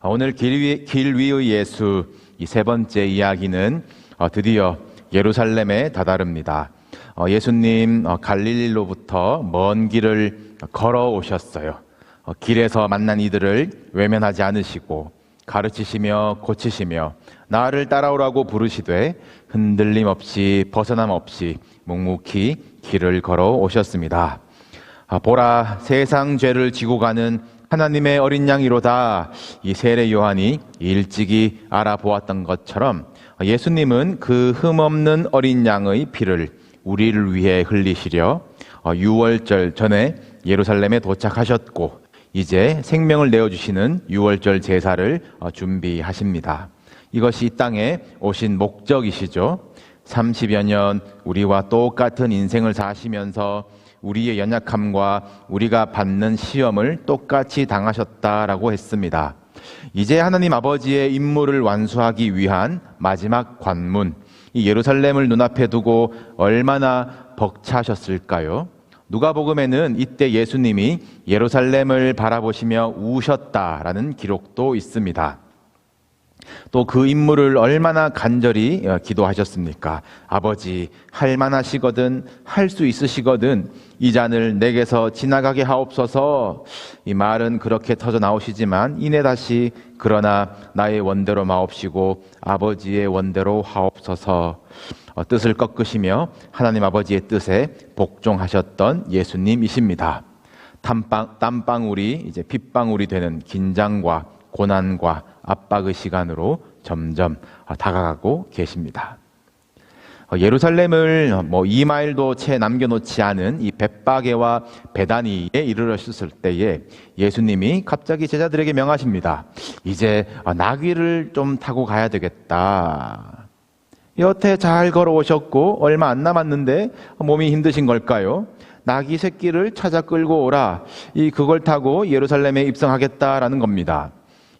아, 오늘 길, 위, 길 위의 예수 이 세 번째 이야기는 어, 드디어 예루살렘에 다다릅니다. 어, 예수님 어, 갈릴리로부터 먼 길을 걸어오셨어요. 어, 길에서 만난 이들을 외면하지 않으시고 가르치시며 고치시며 나를 따라오라고 부르시되 흔들림 없이 벗어남 없이 묵묵히 길을 걸어 오셨습니다. 아, 보라 세상 죄를 지고 가는 하나님의 어린 양이로다. 이 세례 요한이 일찍이 알아보았던 것처럼 예수님은 그 흠없는 어린 양의 피를 우리를 위해 흘리시려 어, 유월절 전에 예루살렘에 도착하셨고 이제 생명을 내어주시는 유월절 제사를 어, 준비하십니다. 이것이 이 땅에 오신 목적이시죠. 30여 년 우리와 똑같은 인생을 사시면서 우리의 연약함과 우리가 받는 시험을 똑같이 당하셨다라고 했습니다. 이제 하나님 아버지의 임무를 완수하기 위한 마지막 관문, 이 예루살렘을 눈앞에 두고 얼마나 벅차셨을까요? 누가복음에는 이때 예수님이 예루살렘을 바라보시며 우셨다라는 기록도 있습니다. 또그 임무를 얼마나 간절히 어, 기도하셨습니까? 아버지, 할 만하시거든, 할 수 있으시거든, 이 잔을 내게서 지나가게 하옵소서. 이 말은 그렇게 터져 나오시지만, 이내 다시, 그러나 나의 원대로 마옵시고, 아버지의 원대로 하옵소서. 어, 뜻을 꺾으시며, 하나님 아버지의 뜻에 복종하셨던 예수님이십니다. 땀방, 땀방울이 이제 핏방울이 되는 긴장과 고난과 압박의 시간으로 점점 다가가고 계십니다. 어, 예루살렘을 뭐 2마일도 채 남겨놓지 않은 이 벳바게와 베다니에 이르렀을 때에 예수님이 갑자기 제자들에게 명하십니다. 이제 나귀를 좀 타고 가야 되겠다. 여태 잘 걸어오셨고 얼마 안 남았는데 몸이 힘드신 걸까요? 나귀 새끼를 찾아 끌고 오라. 이 그걸 타고 예루살렘에 입성하겠다라는 겁니다.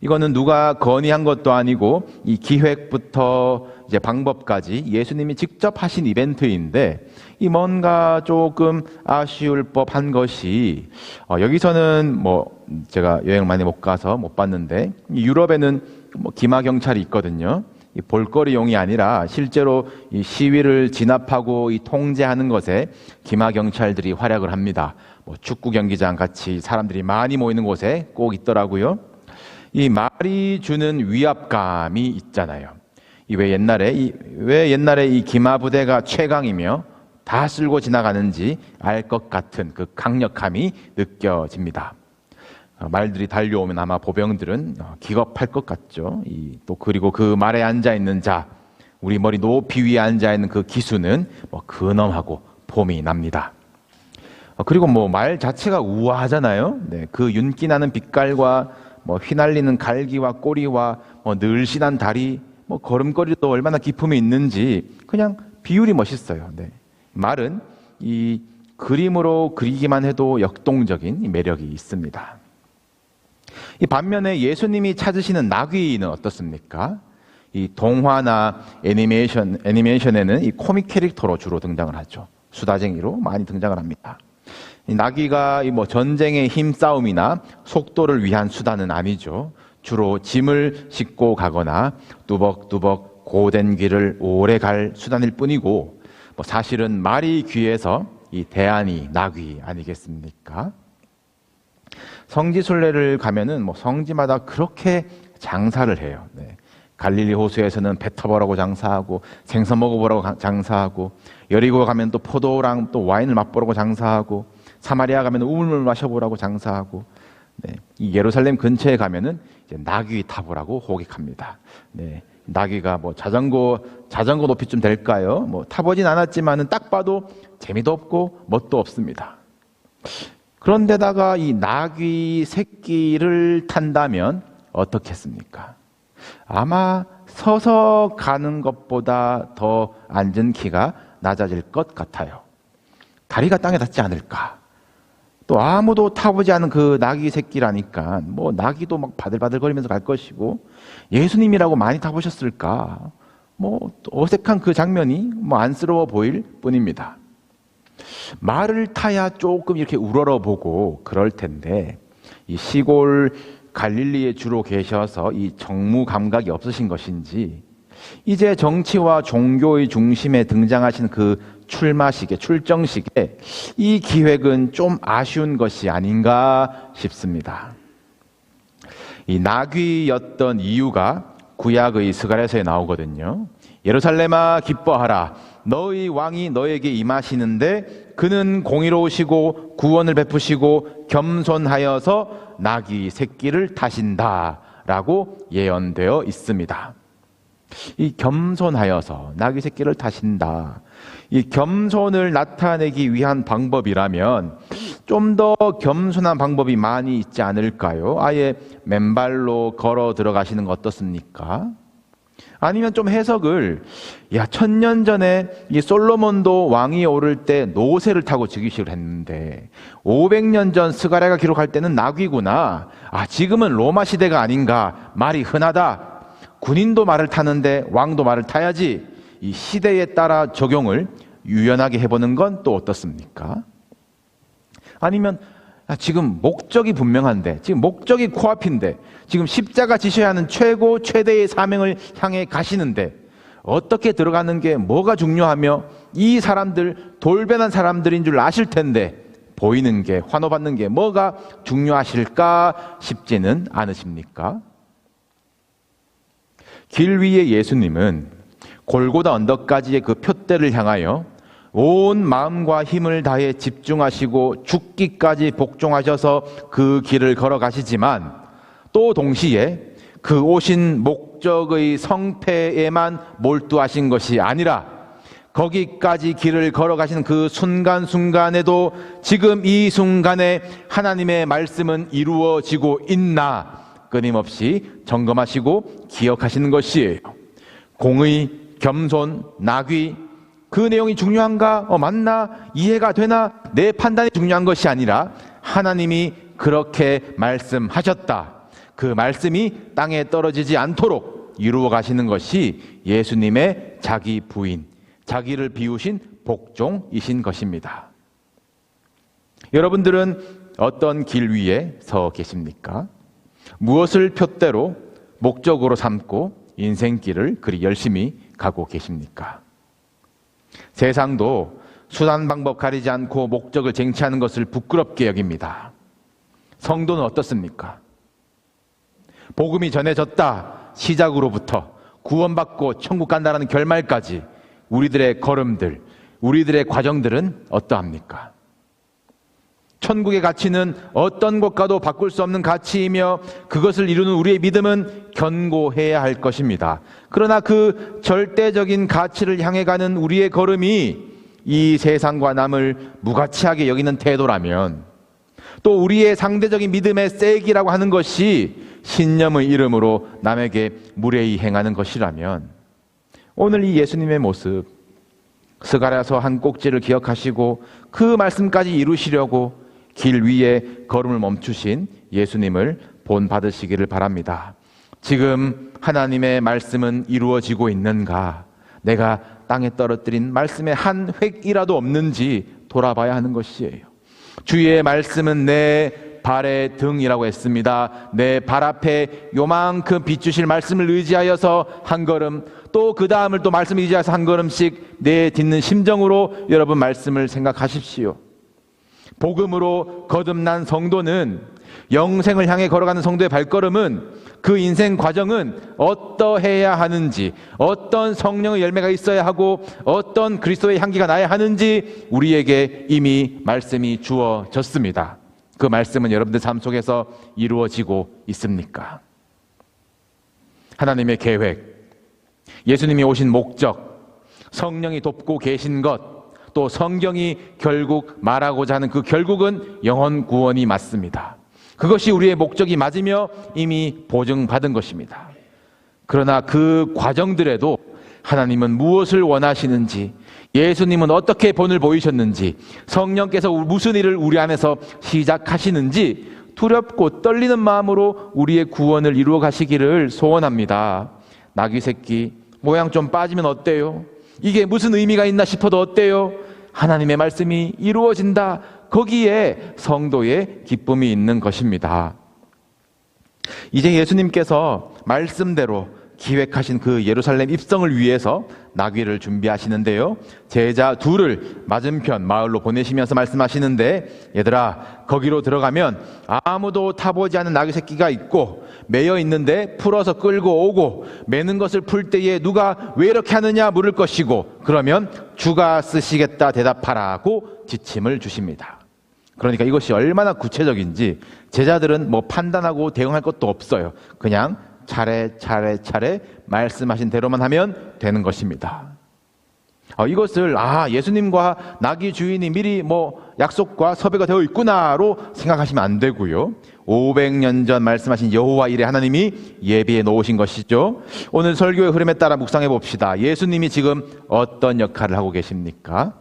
이거는 누가 건의한 것도 아니고 이 기획부터 이제 방법까지 예수님이 직접 하신 이벤트인데 이 뭔가 조금 아쉬울 법한 것이 어 여기서는 뭐 제가 여행 많이 못 가서 못 봤는데 유럽에는 뭐 기마 경찰이 있거든요. 이 볼거리용이 아니라 실제로 이 시위를 진압하고 이 통제하는 것에 기마 경찰들이 활약을 합니다. 뭐 축구 경기장 같이 사람들이 많이 모이는 곳에 꼭 있더라고요. 이 말이 주는 위압감이 있잖아요. 이 왜 옛날에 이 왜 옛날에 이 기마 부대가 최강이며 다 쓸고 지나가는지 알 것 같은 그 강력함이 느껴집니다. 어, 말들이 달려오면 아마 보병들은 어, 기겁할 것 같죠. 또 그리고 그 말에 앉아 있는 자, 우리 머리 높이 위에 앉아 있는 그 기수는 뭐 근엄하고 폼이 납니다. 어, 그리고 뭐 말 자체가 우아하잖아요. 네, 그 윤기 나는 빛깔과 뭐 휘날리는 갈기와 꼬리와 뭐 늘씬한 다리, 뭐 걸음걸이도 얼마나 기품이 있는지 그냥 비율이 멋있어요. 네. 말은 이 그림으로 그리기만 해도 역동적인 매력이 있습니다. 이 반면에 예수님이 찾으시는 나귀는 어떻습니까? 이 동화나 애니메이션, 애니메이션에는 이 코믹 캐릭터로 주로 등장을 하죠. 수다쟁이로 많이 등장을 합니다. 나귀가 뭐 전쟁의 힘싸움이나 속도를 위한 수단은 아니죠. 주로 짐을 싣고 가거나 뚜벅뚜벅 고된 길을 오래 갈 수단일 뿐이고 뭐 사실은 말이 귀해서 이 대안이 나귀 아니겠습니까? 성지 순례를 가면은 뭐 성지마다 그렇게 장사를 해요. 네. 갈릴리 호수에서는 배 터보라고 장사하고 생선 먹어보라고 장사하고 여리고 가면 또 포도랑 또 와인을 맛보라고 장사하고 사마리아 가면 우물물 마셔보라고 장사하고 네. 이 예루살렘 근처에 가면은 나귀 타보라고 호객합니다. 네. 나귀가 뭐 자전거 자전거 높이쯤 될까요? 뭐 타보진 않았지만은 딱 봐도 재미도 없고 멋도 없습니다. 그런데다가 이 나귀 새끼를 탄다면 어떻겠습니까? 아마 서서 가는 것보다 더 앉은 키가 낮아질 것 같아요. 다리가 땅에 닿지 않을까? 또 아무도 타보지 않은 그 나귀 새끼라니까 뭐 나귀도 막 바들바들거리면서 갈 것이고 예수님이라고 많이 타보셨을까? 뭐 어색한 그 장면이 뭐 안쓰러워 보일 뿐입니다. 말을 타야 조금 이렇게 우러러 보고 그럴 텐데 이 시골 갈릴리에 주로 계셔서 이 정무 감각이 없으신 것인지 이제 정치와 종교의 중심에 등장하신 그 출마식에 출정식에 이 기획은 좀 아쉬운 것이 아닌가 싶습니다. 이 나귀였던 이유가 구약의 스가랴서에 나오거든요. 예루살렘아 기뻐하라 너희 왕이 너에게 임하시는데 그는 공의로우시고 구원을 베푸시고 겸손하여서 나귀 새끼를 타신다라고 예언되어 있습니다. 이 겸손하여서 나귀 새끼를 타신다. 이 겸손을 나타내기 위한 방법이라면 좀 더 겸손한 방법이 많이 있지 않을까요? 아예 맨발로 걸어 들어가시는 거 어떻습니까? 아니면 좀 해석을 야 천년 전에 이 솔로몬도 왕이 오를 때 노새를 타고 즉위식을 했는데 500년 전 스가랴가 기록할 때는 나귀구나. 아 지금은 로마 시대가 아닌가 말이 흔하다. 군인도 말을 타는데 왕도 말을 타야지. 이 시대에 따라 적용을 유연하게 해보는 건 또 어떻습니까? 아니면 아, 지금 목적이 분명한데, 지금 목적이 코앞인데, 지금 십자가 지셔야 하는 최고 최대의 사명을 향해 가시는데, 어떻게 들어가는 게 뭐가 중요하며, 이 사람들, 돌변한 사람들인 줄 아실 텐데, 보이는 게, 환호받는 게 뭐가 중요하실까 싶지는 않으십니까? 길 위에 예수님은 골고다 언덕까지의 그 표대를 향하여 온 마음과 힘을 다해 집중하시고 죽기까지 복종하셔서 그 길을 걸어가시지만 또 동시에 그 오신 목적의 성패에만 몰두하신 것이 아니라 거기까지 길을 걸어가시는 그 순간순간에도 지금 이 순간에 하나님의 말씀은 이루어지고 있나 끊임없이 점검하시고 기억하시는 것이에요. 공의, 겸손, 낙위, 그 내용이 중요한가? 어, 맞나? 이해가 되나? 내 판단이 중요한 것이 아니라 하나님이 그렇게 말씀하셨다. 그 말씀이 땅에 떨어지지 않도록 이루어 가시는 것이 예수님의 자기 부인, 자기를 비우신 복종이신 것입니다. 여러분들은 어떤 길 위에 서 계십니까? 무엇을 표대로 목적으로 삼고 인생길을 그리 열심히 가고 계십니까? 세상도 수단 방법 가리지 않고 목적을 쟁취하는 것을 부끄럽게 여깁니다. 성도는 어떻습니까? 복음이 전해졌다 시작으로부터 구원받고 천국 간다라는 결말까지 우리들의 걸음들, 우리들의 과정들은 어떠합니까? 천국의 가치는 어떤 것과도 바꿀 수 없는 가치이며 그것을 이루는 우리의 믿음은 견고해야 할 것입니다. 그러나 그 절대적인 가치를 향해 가는 우리의 걸음이 이 세상과 남을 무가치하게 여기는 태도라면 또 우리의 상대적인 믿음의 세기라고 하는 것이 신념의 이름으로 남에게 무례히 행하는 것이라면 오늘 이 예수님의 모습 스가랴서 한 꼭지를 기억하시고 그 말씀까지 이루시려고 길 위에 걸음을 멈추신 예수님을 본 받으시기를 바랍니다. 지금 하나님의 말씀은 이루어지고 있는가? 내가 땅에 떨어뜨린 말씀의 한 획이라도 없는지 돌아봐야 하는 것이에요. 주의 말씀은 내 발의 등이라고 했습니다. 내 발 앞에 요만큼 비추실 말씀을 의지하여서 한 걸음, 또 그 다음을 또 말씀 의지해서 한 걸음씩 내 딛는 심정으로 여러분 말씀을 생각하십시오. 복음으로 거듭난 성도는 영생을 향해 걸어가는 성도의 발걸음은 그 인생 과정은 어떠해야 하는지, 어떤 성령의 열매가 있어야 하고, 어떤 그리스도의 향기가 나야 하는지 우리에게 이미 말씀이 주어졌습니다. 그 말씀은 여러분들 삶 속에서 이루어지고 있습니까? 하나님의 계획, 예수님이 오신 목적, 성령이 돕고 계신 것, 또 성경이 결국 말하고자 하는 그 결국은 영혼 구원이 맞습니다. 그것이 우리의 목적이 맞으며 이미 보증받은 것입니다. 그러나 그 과정들에도 하나님은 무엇을 원하시는지, 예수님은 어떻게 본을 보이셨는지, 성령께서 무슨 일을 우리 안에서 시작하시는지 두렵고 떨리는 마음으로 우리의 구원을 이루어 가시기를 소원합니다. 나귀 새끼, 모양 좀 빠지면 어때요? 이게 무슨 의미가 있나 싶어도 어때요? 하나님의 말씀이 이루어진다. 거기에 성도의 기쁨이 있는 것입니다. 이제 예수님께서 말씀대로 기획하신 그 예루살렘 입성을 위해서 나귀를 준비하시는데요. 제자 둘을 맞은편 마을로 보내시면서 말씀하시는데 얘들아 거기로 들어가면 아무도 타보지 않은 나귀 새끼가 있고 매여 있는데 풀어서 끌고 오고 매는 것을 풀 때에 누가 왜 이렇게 하느냐 물을 것이고 그러면 주가 쓰시겠다 대답하라고 지침을 주십니다. 그러니까 이것이 얼마나 구체적인지 제자들은 뭐 판단하고 대응할 것도 없어요. 그냥 차례 차례 차례 말씀하신 대로만 하면 되는 것입니다. 어, 이것을 아 예수님과 나귀 주인이 미리 뭐 약속과 섭외가 되어 있구나로 생각하시면 안 되고요. 500년 전 말씀하신 여호와 일에 하나님이 예비해 놓으신 것이죠. 오늘 설교의 흐름에 따라 묵상해 봅시다. 예수님이 지금 어떤 역할을 하고 계십니까?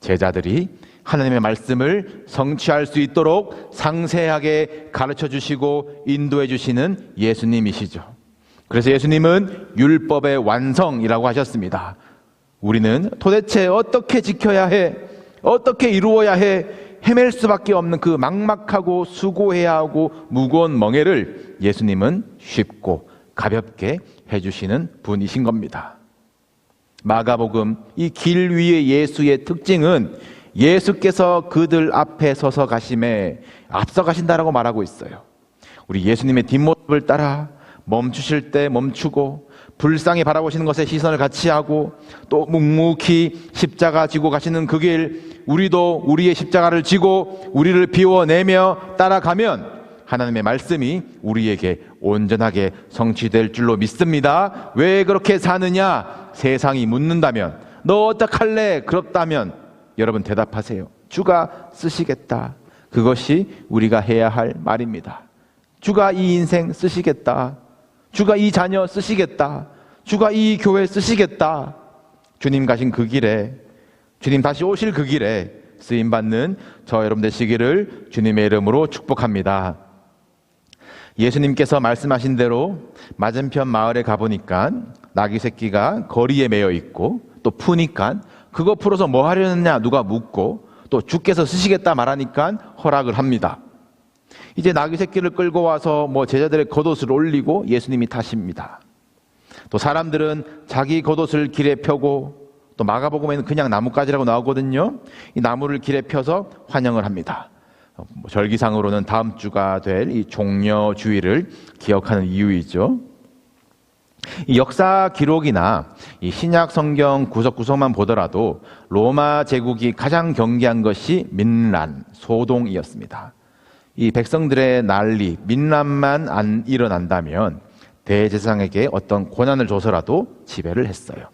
제자들이 하나님의 말씀을 성취할 수 있도록 상세하게 가르쳐 주시고 인도해 주시는 예수님이시죠. 그래서 예수님은 율법의 완성이라고 하셨습니다. 우리는 도대체 어떻게 지켜야 해? 어떻게 이루어야 해? 헤맬 수밖에 없는 그 막막하고 수고해야 하고 무거운 멍해를 예수님은 쉽고 가볍게 해주시는 분이신 겁니다. 마가복음 이 길 위의 예수의 특징은 예수께서 그들 앞에 서서 가심에 앞서 가신다라고 말하고 있어요. 우리 예수님의 뒷모습을 따라 멈추실 때 멈추고 불쌍히 바라보시는 것에 시선을 같이 하고 또 묵묵히 십자가 지고 가시는 그 길 우리도 우리의 십자가를 지고 우리를 비워내며 따라가면 하나님의 말씀이 우리에게 온전하게 성취될 줄로 믿습니다. 왜 그렇게 사느냐? 세상이 묻는다면 너 어떡할래? 그렇다면 여러분 대답하세요. 주가 쓰시겠다. 그것이 우리가 해야 할 말입니다. 주가 이 인생 쓰시겠다. 주가 이 자녀 쓰시겠다. 주가 이 교회 쓰시겠다. 주님 가신 그 길에, 주님 다시 오실 그 길에 쓰임 받는 저 여러분 되시기를 주님의 이름으로 축복합니다. 예수님께서 말씀하신 대로 맞은편 마을에 가보니까 나귀 새끼가 거리에 매여 있고 또 푸니까 그거 풀어서 뭐 하려느냐 누가 묻고 또 주께서 쓰시겠다 말하니까 허락을 합니다. 이제 나귀 새끼를 끌고 와서 뭐 제자들의 겉옷을 올리고 예수님이 타십니다. 또 사람들은 자기 겉옷을 길에 펴고 또 마가복음에는 그냥 나뭇가지라고 나오거든요. 이 나무를 길에 펴서 환영을 합니다. 뭐 절기상으로는 다음 주가 될 이 종려 주의를 기억하는 이유이죠. 이 역사 기록이나 이 신약 성경 구석구석만 보더라도 로마 제국이 가장 경계한 것이 민란, 소동이었습니다. 이 백성들의 난리, 민란만 안 일어난다면 대제사장에게 어떤 고난을 줘서라도 지배를 했어요.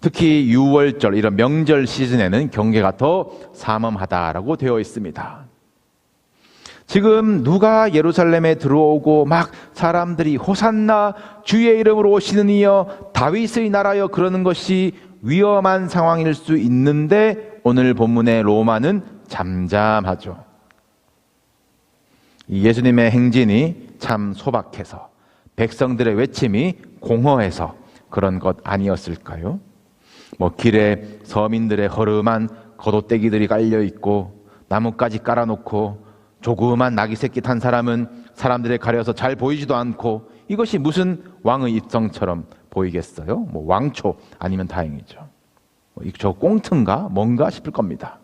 특히 6월절 이런 명절 시즌에는 경계가 더 삼엄하다라고 되어 있습니다. 지금 누가 예루살렘에 들어오고 막 사람들이 호산나 주의 이름으로 오시는 이여 다윗의 나라여 그러는 것이 위험한 상황일 수 있는데 오늘 본문의 로마는 잠잠하죠. 예수님의 행진이 참 소박해서 백성들의 외침이 공허해서 그런 것 아니었을까요? 뭐 길에 서민들의 허름한 겉옷대기들이 깔려 있고 나뭇가지 깔아놓고 조그만 나귀 새끼 탄 사람은 사람들에 가려서 잘 보이지도 않고 이것이 무슨 왕의 입성처럼 보이겠어요? 뭐 왕초 아니면 다행이죠. 뭐저 꽁트인가 뭔가 싶을 겁니다.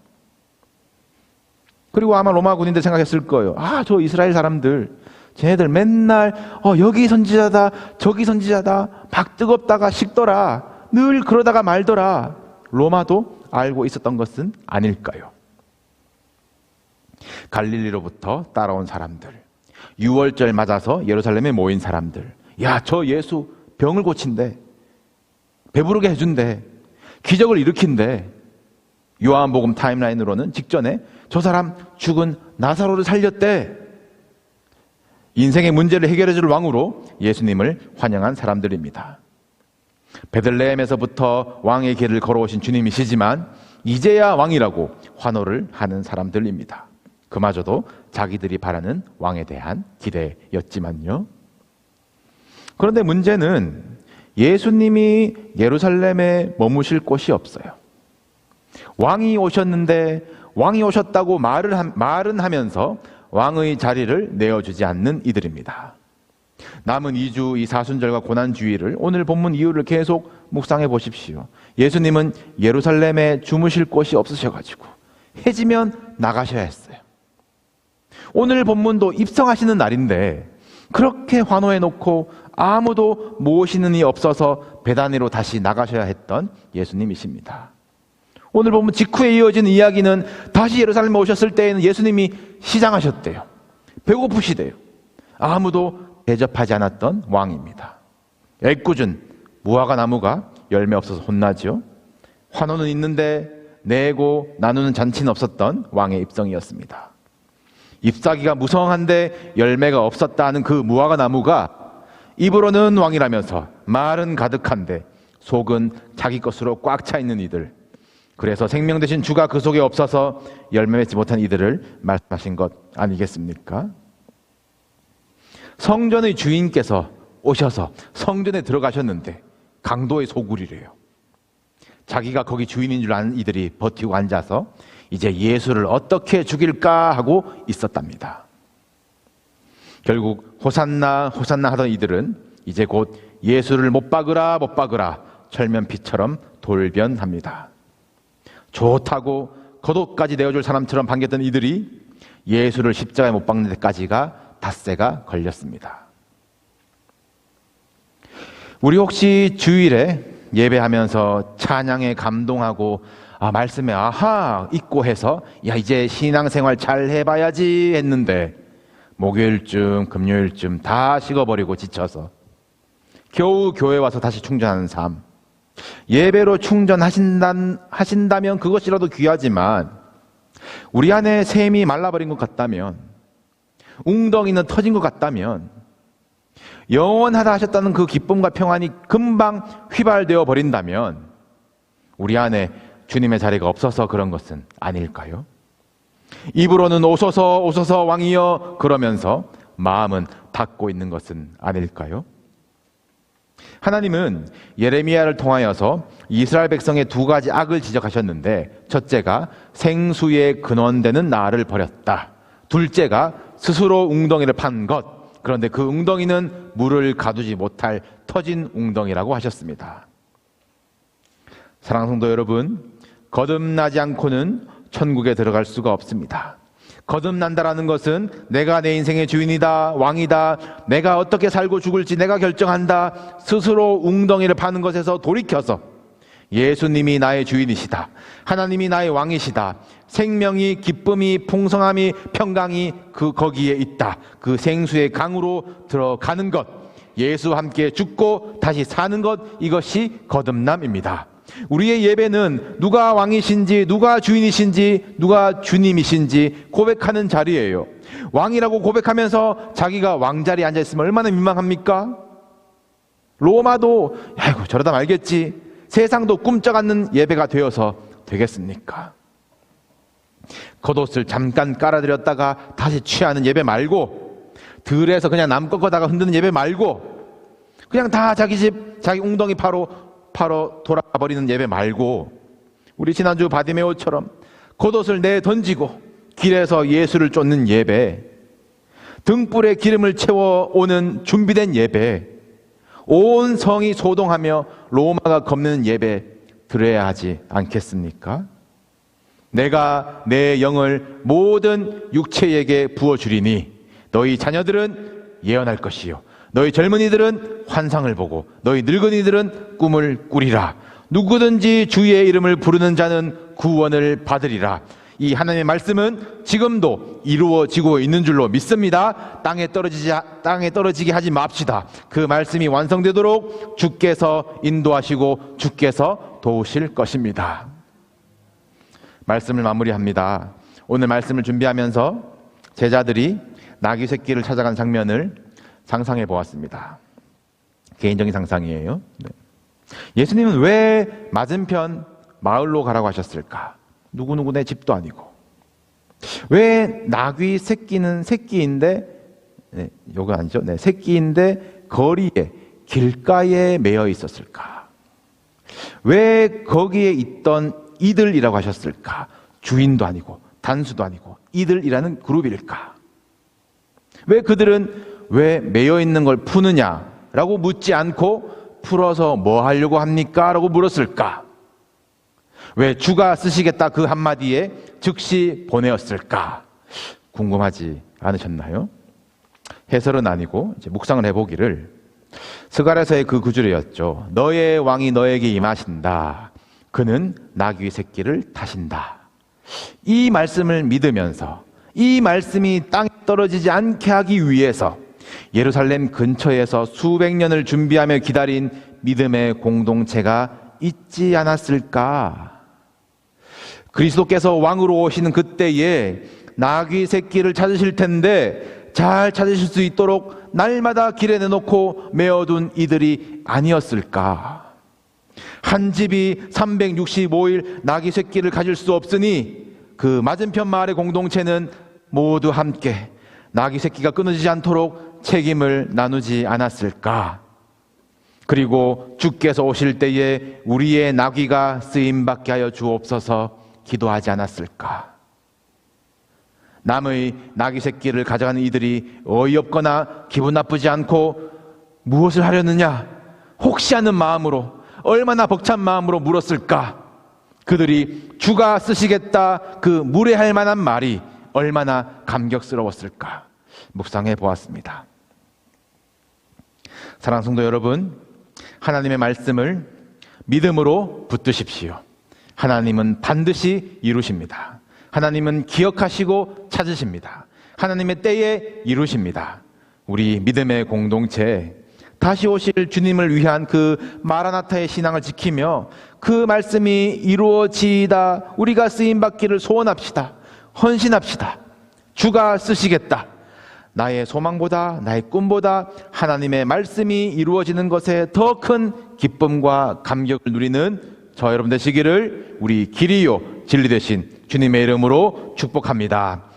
그리고 아마 로마 군인들 생각했을 거예요. 아, 저 이스라엘 사람들, 쟤네들 맨날 어, 여기 선지자다, 저기 선지자다, 막 뜨겁다가 식더라, 늘 그러다가 말더라. 로마도 알고 있었던 것은 아닐까요? 갈릴리로부터 따라온 사람들, 6월절 맞아서 예루살렘에 모인 사람들, 야, 저 예수 병을 고친대, 배부르게 해준대, 기적을 일으킨대. 요한복음 타임라인으로는 직전에 저 사람 죽은 나사로를 살렸대. 인생의 문제를 해결해 줄 왕으로 예수님을 환영한 사람들입니다. 베들레헴에서부터 왕의 길을 걸어오신 주님이시지만 이제야 왕이라고 환호를 하는 사람들입니다. 그마저도 자기들이 바라는 왕에 대한 기대였지만요. 그런데 문제는 예수님이 예루살렘에 머무실 곳이 없어요. 왕이 오셨는데 왕이 오셨다고 말을 하, 말은 하면서 왕의 자리를 내어주지 않는 이들입니다. 남은 2주 이 사순절과 고난주의를 오늘 본문 이유를 계속 묵상해 보십시오. 예수님은 예루살렘에 주무실 곳이 없으셔가지고 해지면 나가셔야 했어요. 오늘 본문도 입성하시는 날인데 그렇게 환호해 놓고 아무도 모시는 이 없어서 배단위로 다시 나가셔야 했던 예수님이십니다. 오늘 보면 직후에 이어진 이야기는 다시 예루살렘에 오셨을 때에는 예수님이 시장하셨대요. 배고프시대요. 아무도 대접하지 않았던 왕입니다. 애꿎은 무화과 나무가 열매 없어서 혼나죠. 환호는 있는데 내고 나누는 잔치는 없었던 왕의 입성이었습니다. 잎사귀가 무성한데 열매가 없었다는 그 무화과 나무가 입으로는 왕이라면서 말은 가득한데 속은 자기 것으로 꽉 차 있는 이들. 그래서 생명 되신 주가 그 속에 없어서 열매 맺지 못한 이들을 말씀하신 것 아니겠습니까? 성전의 주인께서 오셔서 성전에 들어가셨는데 강도의 소굴이래요. 자기가 거기 주인인 줄 아는 이들이 버티고 앉아서 이제 예수를 어떻게 죽일까 하고 있었답니다. 결국 호산나 호산나 하던 이들은 이제 곧 예수를 못 박으라 못 박으라 철면피처럼 돌변합니다. 좋다고 겉옷까지 내어줄 사람처럼 반겼던 이들이 예수를 십자가에 못 박는 데까지가 닷새가 걸렸습니다. 우리 혹시 주일에 예배하면서 찬양에 감동하고 아 말씀에 아하 있고 해서 야 이제 신앙생활 잘 해봐야지 했는데 목요일쯤 금요일쯤 다 식어버리고 지쳐서 겨우 교회 와서 다시 충전하는 삶 예배로 충전하신다, 하신다면 그것이라도 귀하지만 우리 안에 샘이 말라버린 것 같다면 웅덩이는 터진 것 같다면 영원하다 하셨다는 그 기쁨과 평안이 금방 휘발되어 버린다면 우리 안에 주님의 자리가 없어서 그런 것은 아닐까요? 입으로는 오소서 오소서 왕이여 그러면서 마음은 닫고 있는 것은 아닐까요? 하나님은 예레미야를 통하여서 이스라엘 백성의 두 가지 악을 지적하셨는데 첫째가 생수의 근원되는 나를 버렸다. 둘째가 스스로 웅덩이를 판 것. 그런데 그 웅덩이는 물을 가두지 못할 터진 웅덩이라고 하셨습니다. 사랑하는 성도 여러분, 거듭나지 않고는 천국에 들어갈 수가 없습니다. 거듭난다라는 것은 내가 내 인생의 주인이다, 왕이다, 내가 어떻게 살고 죽을지 내가 결정한다, 스스로 웅덩이를 파는 것에서 돌이켜서 예수님이 나의 주인이시다. 하나님이 나의 왕이시다. 생명이, 기쁨이, 풍성함이, 평강이 그 거기에 있다. 그 생수의 강으로 들어가는 것. 예수와 함께 죽고 다시 사는 것. 이것이 거듭남입니다. 우리의 예배는 누가 왕이신지, 누가 주인이신지, 누가 주님이신지 고백하는 자리예요. 왕이라고 고백하면서 자기가 왕자리에 앉아 있으면 얼마나 민망합니까? 로마도 아이고 저러다 말겠지. 세상도 꿈쩍 않는 예배가 되어서 되겠습니까? 겉옷을 잠깐 깔아드렸다가 다시 취하는 예배 말고 들에서 그냥 남 꺾어다가 흔드는 예배 말고 그냥 다 자기 집 자기 웅덩이 파로 파로 돌아가 버리는 예배 말고 우리 지난주 바디메오처럼 겉옷을 내 던지고 길에서 예수를 쫓는 예배 등불에 기름을 채워 오는 준비된 예배 온 성이 소동하며 로마가 겁는 예배 드려야 하지 않겠습니까? 내가 내 영을 모든 육체에게 부어주리니 너희 자녀들은 예언할 것이요. 너희 젊은이들은 환상을 보고 너희 늙은이들은 꿈을 꾸리라. 누구든지 주의 이름을 부르는 자는 구원을 받으리라. 이 하나님의 말씀은 지금도 이루어지고 있는 줄로 믿습니다. 땅에 떨어지지 땅에 떨어지게 하지 맙시다. 그 말씀이 완성되도록 주께서 인도하시고 주께서 도우실 것입니다. 말씀을 마무리합니다. 오늘 말씀을 준비하면서 제자들이 나귀 새끼를 찾아간 장면을 상상해 보았습니다. 개인적인 상상이에요. 네. 예수님은 왜 맞은편 마을로 가라고 하셨을까? 누구누구 내 집도 아니고. 왜 나귀 새끼는 새끼인데, 네, 요거 아니죠? 네, 새끼인데 거리에, 길가에 매여 있었을까? 왜 거기에 있던 이들이라고 하셨을까? 주인도 아니고, 단수도 아니고, 이들이라는 그룹일까? 왜 그들은 왜 매여 있는 걸 푸느냐 라고 묻지 않고 풀어서 뭐 하려고 합니까? 라고 물었을까? 왜 주가 쓰시겠다 그 한마디에 즉시 보내었을까? 궁금하지 않으셨나요? 해설은 아니고 이제 묵상을 해보기를 스가랴서의 그 구절이었죠. 너의 왕이 너에게 임하신다. 그는 나귀 새끼를 타신다. 이 말씀을 믿으면서 이 말씀이 땅에 떨어지지 않게 하기 위해서 예루살렘 근처에서 수백 년을 준비하며 기다린 믿음의 공동체가 있지 않았을까? 그리스도께서 왕으로 오시는 그때에 나귀 새끼를 찾으실 텐데 잘 찾으실 수 있도록 날마다 길에 내놓고 메어둔 이들이 아니었을까? 한 집이 365일 나귀 새끼를 가질 수 없으니 그 맞은편 마을의 공동체는 모두 함께 나귀 새끼가 끊어지지 않도록 책임을 나누지 않았을까? 그리고 주께서 오실 때에 우리의 나귀가 쓰임 받게 하여 주옵소서 기도하지 않았을까? 남의 나귀 새끼를 가져가는 이들이 어이없거나 기분 나쁘지 않고 무엇을 하려느냐? 혹시 하는 마음으로 얼마나 벅찬 마음으로 물었을까? 그들이 주가 쓰시겠다 그 무례할 만한 말이 얼마나 감격스러웠을까? 묵상해 보았습니다. 사랑하는 성도 여러분, 하나님의 말씀을 믿음으로 붙드십시오. 하나님은 반드시 이루십니다. 하나님은 기억하시고 찾으십니다. 하나님의 때에 이루십니다. 우리 믿음의 공동체, 다시 오실 주님을 위한 그 마라나타의 신앙을 지키며 그 말씀이 이루어지다 우리가 쓰임 받기를 소원합시다. 헌신합시다. 주가 쓰시겠다. 나의 소망보다 나의 꿈보다 하나님의 말씀이 이루어지는 것에 더 큰 기쁨과 감격을 누리는 저 여러분 되시기를 우리 길이요 진리 되신 주님의 이름으로 축복합니다.